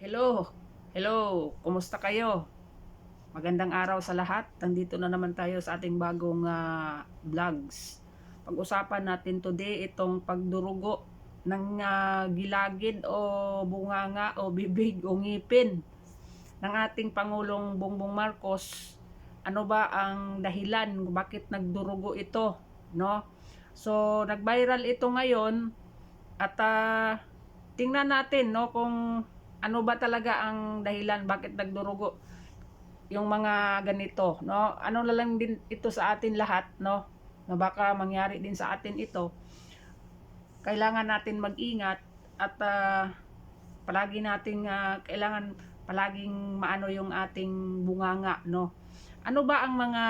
Hello, hello, kumusta kayo? Magandang araw sa lahat. Nandito na naman tayo sa ating bagong ah, vlogs. Pag-usapan natin today itong pagdurugo ng ah, gilagid o bunganga o bibig o ngipin ng ating Pangulong Bongbong Marcos. Ano ba ang dahilan bakit nagdurugo ito, no? So, nag-viral ito ngayon at ah, tingnan natin no kung ano ba talaga ang dahilan? Bakit nagdurugo yung mga ganito no? Ano na lang din ito sa atin lahat no? Na baka mangyari din sa atin ito. Kailangan natin mag-ingat at ah, palagi nating ah, kailangan palaging maano yung ating bunganga no? Ano ba ang mga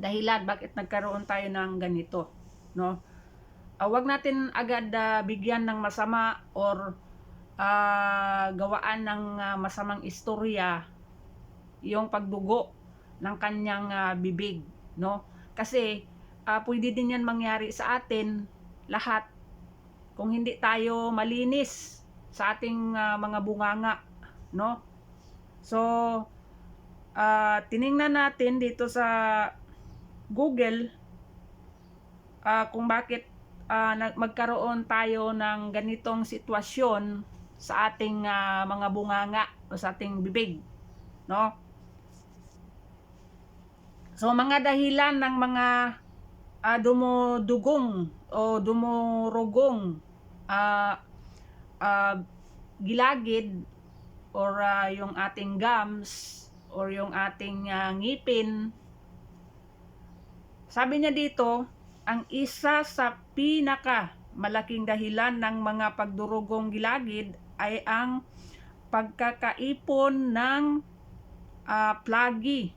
dahilan bakit nagkaroon tayo ng ganito no? Ah, wag natin agad ah, bigyan ng masama or ah, gawaan ng ah, masamang istorya yung pagdugo ng kanyang ah, bibig no? Kasi ah, pwede din yan mangyari sa atin lahat. Kung hindi tayo malinis sa ating ah, mga bunganga no? So ah, tiningnan natin dito sa Google ah, kung bakit nag- magkaroon tayo ng ganitong sitwasyon sa ating ah, mga bunganga o sa ating bibig no? So mga dahilan ng mga ah, dumudugong o dumurugong ah, ah, gilagid or ah, yung ating gums or yung ating ah, ngipin. Sabi niya dito ang isa sa pinaka malaking dahilan ng mga pagdurugong gilagid ay ang pagkakaipon ng ah, plagi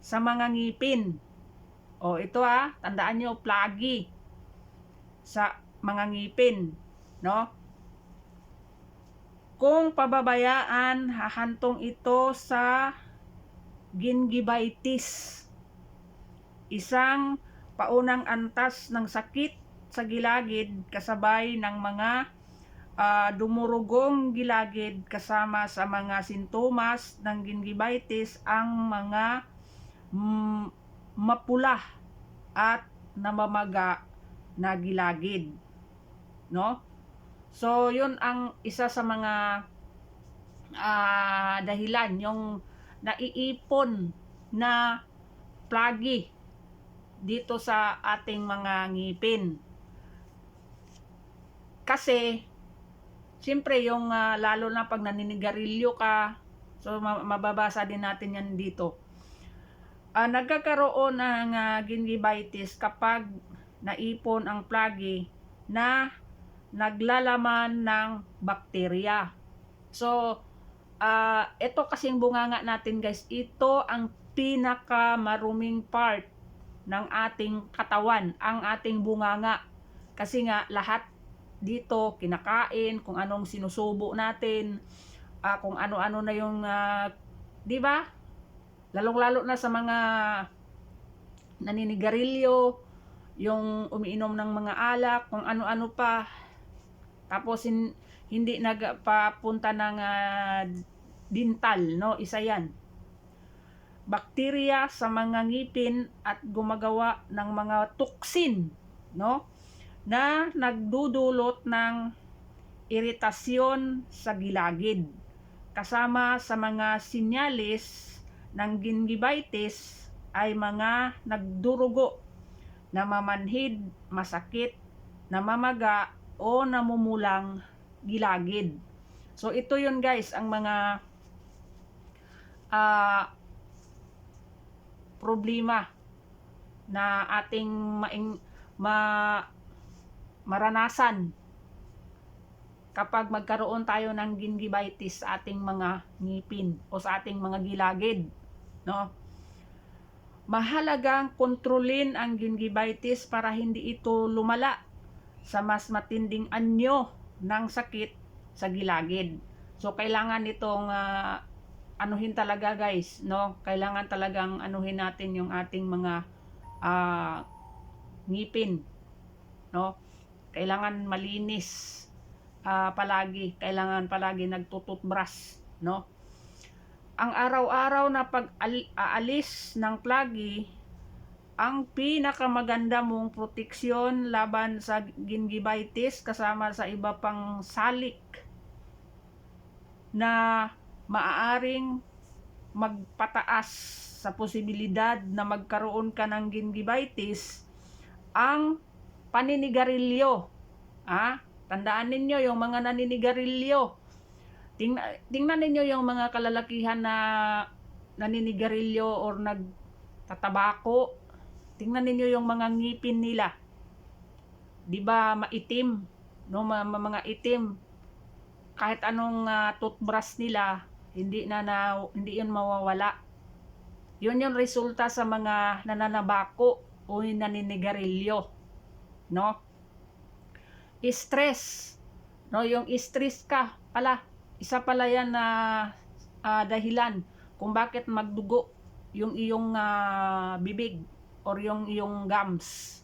sa mga ngipin. O ito ah, tandaan nyo, plagi sa mga ngipin. No? Kung pababayaan, hahantong ito sa gingivitis. Isang paunang antas ng sakit sa gilagid kasabay ng mga ah, dumurugong gilagid kasama sa mga sintomas ng gingivitis ang mga mm, mapula at namamaga na gilagid no so yun ang isa sa mga ah, dahilan yung naiipon na plagi dito sa ating mga ngipin. Kasi, siyempre yung ah, lalo na pag naninigarilyo ka, so ma- mababasa din natin yan dito. Ah, nagkakaroon ng ah, gingivitis kapag naipon ang plagi na naglalaman ng bakterya. So, ah ito kasing bunganga natin guys, ito ang pinaka maruming part ng ating katawan, ang ating bunganga. Kasi nga lahat dito kinakain, kung anong sinusubo natin, ah, kung ano-ano na yung ah, 'di ba? Lalong-lalo na sa mga naninigarilyo, yung umiinom ng mga alak, kung ano-ano pa. Tapos hin- hindi nagpapunta ng ah, dental, no? Isa 'yan bakterya sa mga ngipin at gumagawa ng mga toxin, no? Na nagdudulot ng iritasyon sa gilagid. Kasama sa mga sinyalis ng gingivitis ay mga nagdurugo, namamanhid, masakit, namamaga o namumulang gilagid. So ito yun guys, ang mga ah problema na ating maing, ma, maranasan kapag magkaroon tayo ng gingivitis sa ating mga ngipin o sa ating mga gilagid no mahalagang kontrolin ang gingivitis para hindi ito lumala sa mas matinding anyo ng sakit sa gilagid so kailangan itong ah, anuhin talaga guys, no? Kailangan talagang anuhin natin yung ating mga ah, ngipin, no? Kailangan malinis ah, palagi, kailangan palagi nagtututbrush, no? Ang araw-araw na pag-aalis ng plagi, ang pinakamaganda mong proteksyon laban sa gingivitis kasama sa iba pang salik na maaaring magpataas sa posibilidad na magkaroon ka ng gingivitis ang paninigarilyo. Ah, tandaan ninyo yung mga naninigarilyo. Tingnan, tingnan ninyo yung mga kalalakihan na naninigarilyo or nagtatabako. Tingnan ninyo yung mga ngipin nila. 'Di ba maitim? No, mga, mga itim. Kahit anong ah, toothbrush nila, hindi na, na hindi 'yun mawawala. 'Yun yung resulta sa mga nananabako o naninigarilyo. No? Stress. No, yung stress ka pala, isa pala yan na ah, dahilan kung bakit magdugo yung iyong ah, bibig or yung iyong gums,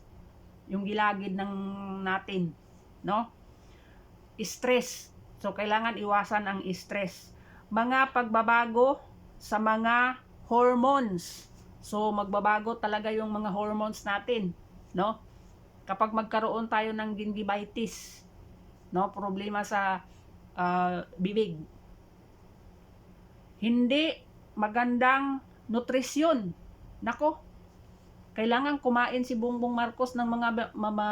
yung gilagid ng natin, no? Stress. So kailangan iwasan ang stress. Mga pagbabago sa mga hormones. So magbabago talaga yung mga hormones natin, no? Kapag magkaroon tayo ng gingivitis, no, problema sa ah, bibig. Hindi magandang nutrisyon. Nako, kailangan kumain si Bongbong Marcos ng mga ba- mama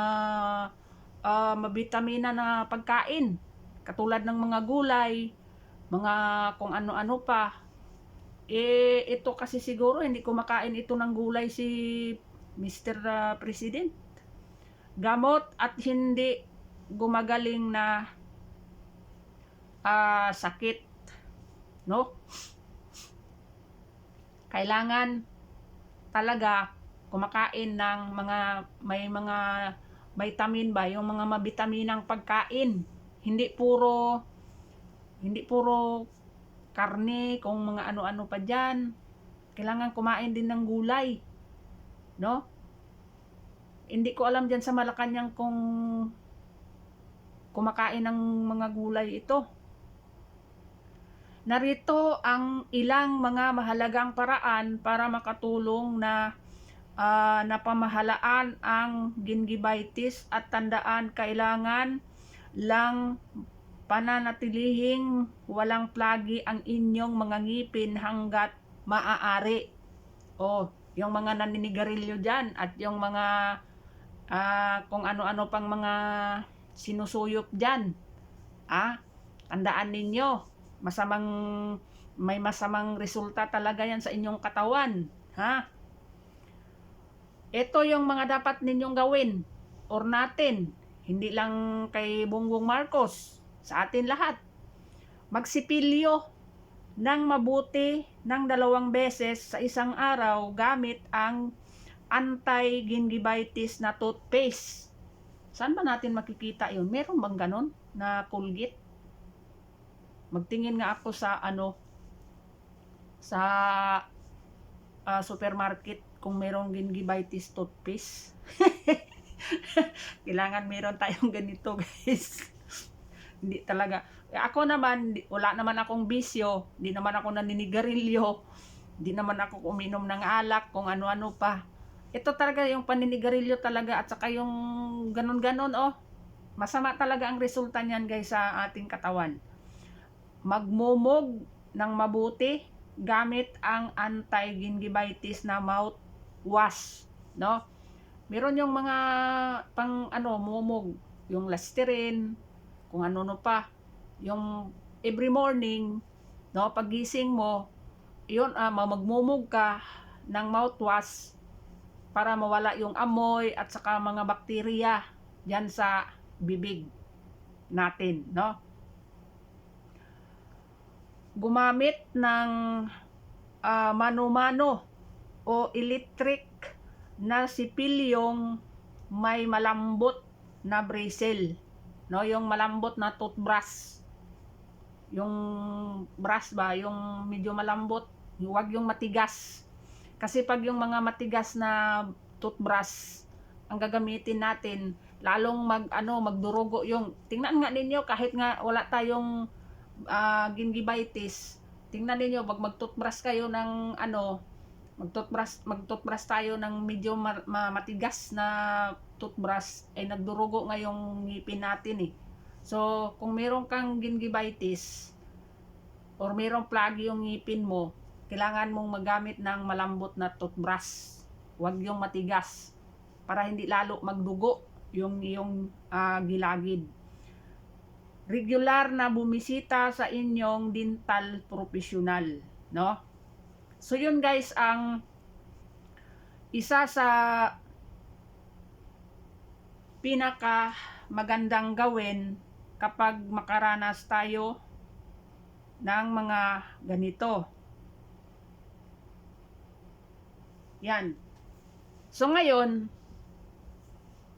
ah, mabitamina na pagkain katulad ng mga gulay, mga kung ano-ano pa. Eh ito kasi siguro hindi kumakain ito ng gulay si Mr. ah, President. Gamot at hindi gumagaling na ah, sakit, no? Kailangan talaga kumakain ng mga may mga vitamin ba, yung mga mabitaminang pagkain. Hindi puro hindi puro karne, kung mga ano-ano pa diyan. Kailangan kumain din ng gulay. No? Hindi ko alam diyan sa Malacanang kung kumakain ng mga gulay ito. Narito ang ilang mga mahalagang paraan para makatulong na ah, napamahalaan ang gingivitis at tandaan kailangan lang pananatilihing walang plagi ang inyong mga ngipin hanggat maaari. O, yung mga naninigarilyo dyan at yung mga ah, kung ano-ano pang mga sinusuyop dyan. Ah, tandaan ninyo, masamang may masamang resulta talaga yan sa inyong katawan. Ha? Ito yung mga dapat ninyong gawin or natin. Hindi lang kay Bongbong Marcos, sa atin lahat. Magsipilyo ng mabuti ng dalawang beses sa isang araw gamit ang anti-gingivitis na toothpaste. Saan ba natin makikita yun? Meron bang ganon na Colgate? Magtingin nga ako sa ano sa ah, supermarket kung merong gingivitis toothpaste. Kailangan meron tayong ganito, guys. Hindi talaga. Eh, ako naman, wala naman akong bisyo. Hindi naman ako naninigarilyo. Hindi naman ako uminom ng alak, kung ano-ano pa. Ito talaga yung paninigarilyo talaga at saka yung ganon-ganon, oh. Masama talaga ang resulta niyan, guys, sa ating katawan. Magmumog ng mabuti gamit ang anti-gingivitis na mouthwash, no? Meron yung mga pang ano, mumog, yung Listerine, kung ano no pa, yung every morning, no, pagising mo, yun, ah, magmumog ka ng mouthwash para mawala yung amoy at saka mga bakterya diyan sa bibig natin, no? Gumamit ng ah, mano-mano o electric na sipilyong may malambot na bristle, no? Yung malambot na toothbrush. Yung brush ba, yung medyo malambot, huwag yung matigas. Kasi pag yung mga matigas na toothbrush ang gagamitin natin, lalong mag ano magdurugo yung tingnan nga ninyo kahit nga wala tayong uh, gingivitis tingnan ninyo pag magtutbrush kayo ng ano magtutbrush magtutbrush tayo ng medyo ma- ma- matigas na toothbrush ay nagdurugo nga yung ngipin natin eh. So kung meron kang gingivitis or merong plug yung ngipin mo kailangan mong magamit ng malambot na toothbrush. Huwag yung matigas para hindi lalo magdugo yung yung ah, gilagid. Regular na bumisita sa inyong dental professional no? So yun guys ang isa sa pinaka magandang gawin kapag makaranas tayo ng mga ganito. Yan. So ngayon,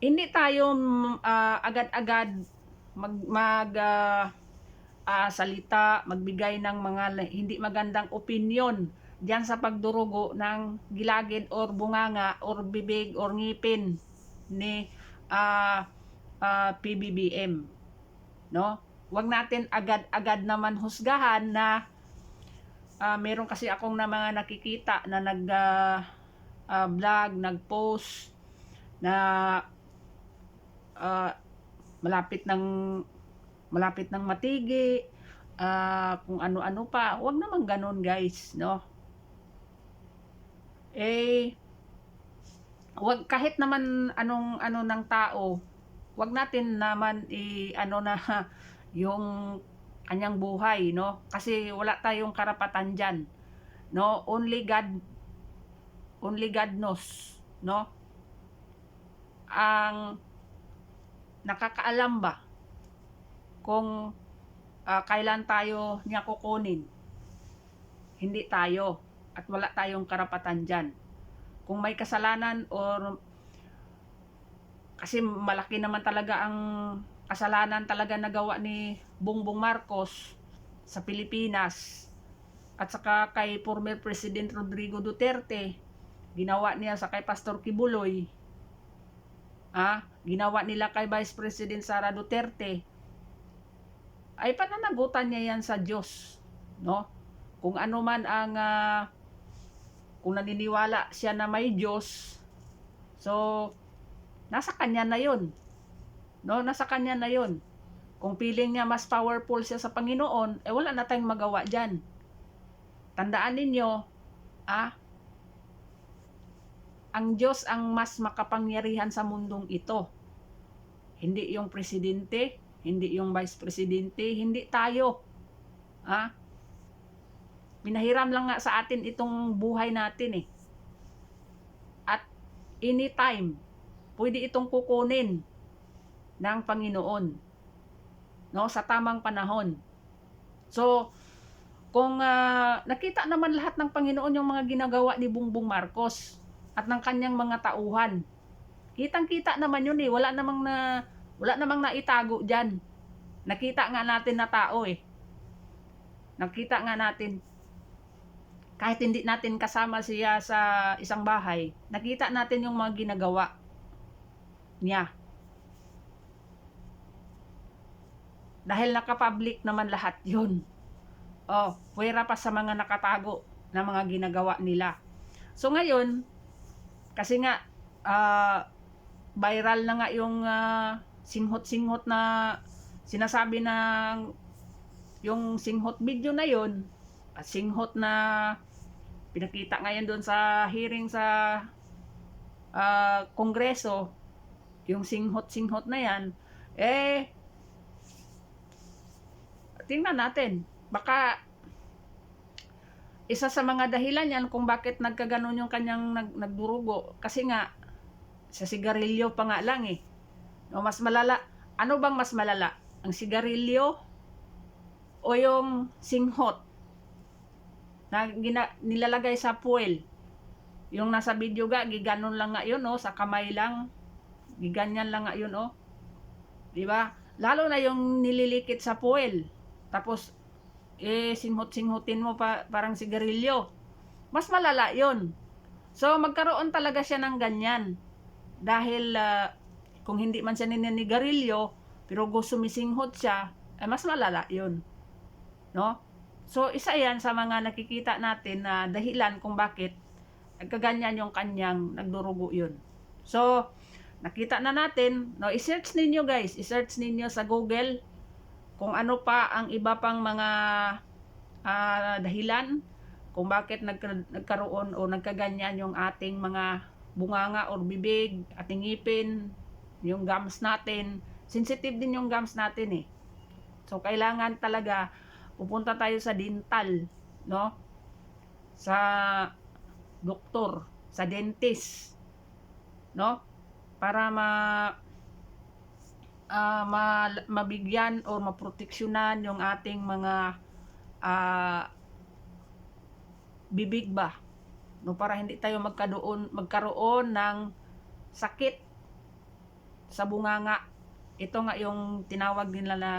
hindi tayo ah, agad-agad mag mag ah, ah, salita, magbigay ng mga hindi magandang opinion diyan sa pagdurugo ng gilagid or bunganga or bibig or ngipin ni ah ah, PBBM. No? Huwag natin agad-agad naman husgahan na ah, meron kasi akong na mga nakikita na nag ah, ah, vlog, nag-post na ah, malapit ng malapit ng matigi ah, kung ano-ano pa. Huwag naman ganun, guys, no? eh wag kahit naman anong ano ng tao wag natin naman i ano na yung kanyang buhay no kasi wala tayong karapatan diyan no only God only God knows no ang nakakaalam ba kung ah, kailan tayo niya kukunin hindi tayo at wala tayong karapatan dyan. Kung may kasalanan or kasi malaki naman talaga ang kasalanan talaga nagawa ni Bongbong Marcos sa Pilipinas at saka kay former President Rodrigo Duterte ginawa niya sa kay Pastor Kibuloy. Ah, ginawa nila kay Vice President Sara Duterte. Ay pananagutan niya yan sa Diyos no? Kung ano man ang ah, kung naniniwala siya na may Diyos, so, nasa kanya na yon No, nasa kanya na yon Kung feeling niya mas powerful siya sa Panginoon, eh wala na tayong magawa dyan. Tandaan ninyo, ah, ang Diyos ang mas makapangyarihan sa mundong ito. Hindi yung presidente, hindi yung vice presidente, hindi tayo. Ah, Pinahiram lang nga sa atin itong buhay natin eh. At anytime, pwede itong kukunin ng Panginoon. No, sa tamang panahon. So, kung uh, nakita naman lahat ng Panginoon yung mga ginagawa ni Bongbong Marcos at ng kanyang mga tauhan. Kitang-kita naman yun eh. Wala namang na wala namang naitago diyan. Nakita nga natin na tao eh. Nakita nga natin kahit hindi natin kasama siya sa isang bahay, nakita natin yung mga ginagawa niya. Dahil nakapublic naman lahat yun. Oh, puwera pa sa mga nakatago na mga ginagawa nila. So ngayon, kasi nga, uh, viral na nga yung uh, singhot-singhot na sinasabi ng yung singhot video na yon at singhot na pinakita ngayon doon sa hearing sa uh, kongreso, yung singhot-singhot na yan, eh, tingnan natin. Baka, isa sa mga dahilan yan kung bakit nagkaganon yung kanyang nag, nagdurugo. Kasi nga, sa sigarilyo pa nga lang eh. No, mas malala. Ano bang mas malala? Ang sigarilyo o yung singhot? na gina, nilalagay sa fuel. Yung nasa video ga, giganon lang nga yun, oh, sa kamay lang. Giganyan lang nga yun, oh. Di ba? Lalo na yung nililikit sa fuel. Tapos, eh, singhot-singhutin mo pa, parang sigarilyo. Mas malala yun. So, magkaroon talaga siya ng ganyan. Dahil, uh, kung hindi man siya nininigarilyo, pero gusto sumisinghot siya, ay mas malala yun. No? So, isa yan sa mga nakikita natin na dahilan kung bakit nagkaganyan yung kanyang nagdurugo yun. So, nakita na natin, no, i-search ninyo guys, i-search ninyo sa Google kung ano pa ang iba pang mga ah, dahilan kung bakit nagka- nagkaroon o nagkaganyan yung ating mga bunganga or bibig, ating ngipin, yung gums natin. Sensitive din yung gums natin eh. So, kailangan talaga pupunta tayo sa dental, no? Sa doktor, sa dentist, no? Para ma ah, ma- mabigyan o maproteksyonan yung ating mga ah, bibig ba? No para hindi tayo magkaroon magkaroon ng sakit sa bunganga. Ito nga yung tinawag nila na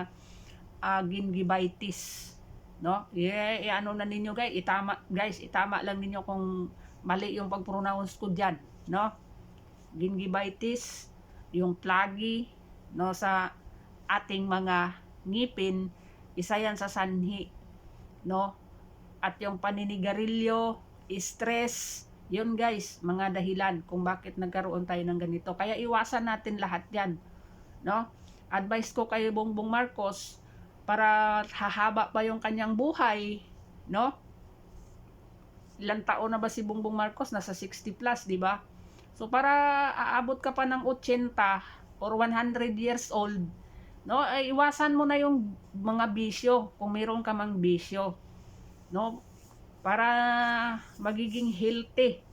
ah, gingivitis no? Yeah, ano na ninyo guys? Itama guys itama lang ninyo kung mali yung pag-pronounce ko diyan no? Gingivitis yung plagi no sa ating mga ngipin isa yan sa sanhi no? At yung paninigarilyo stress yun guys mga dahilan kung bakit nagkaroon tayo ng ganito. Kaya iwasan natin lahat yan no? Advice ko kay Bongbong Marcos para hahaba pa yung kanyang buhay no? Ilang taon na ba si Bongbong Marcos? Nasa 60 plus di ba? So para aabot ka pa ng 80 or 100 years old. No ay iwasan mo na yung mga bisyo kung meron ka mang bisyo. No? Para magiging healthy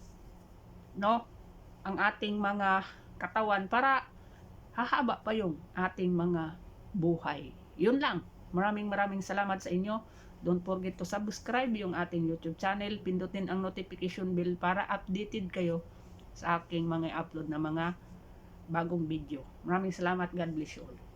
no? Ang ating mga katawan para hahaba pa yung ating mga buhay. Yun lang. Maraming maraming salamat sa inyo. Don't forget to subscribe yung ating youtube channel. Pindutin ang notification bell para updated kayo sa aking mga upload na mga bagong video. Maraming salamat. God bless you all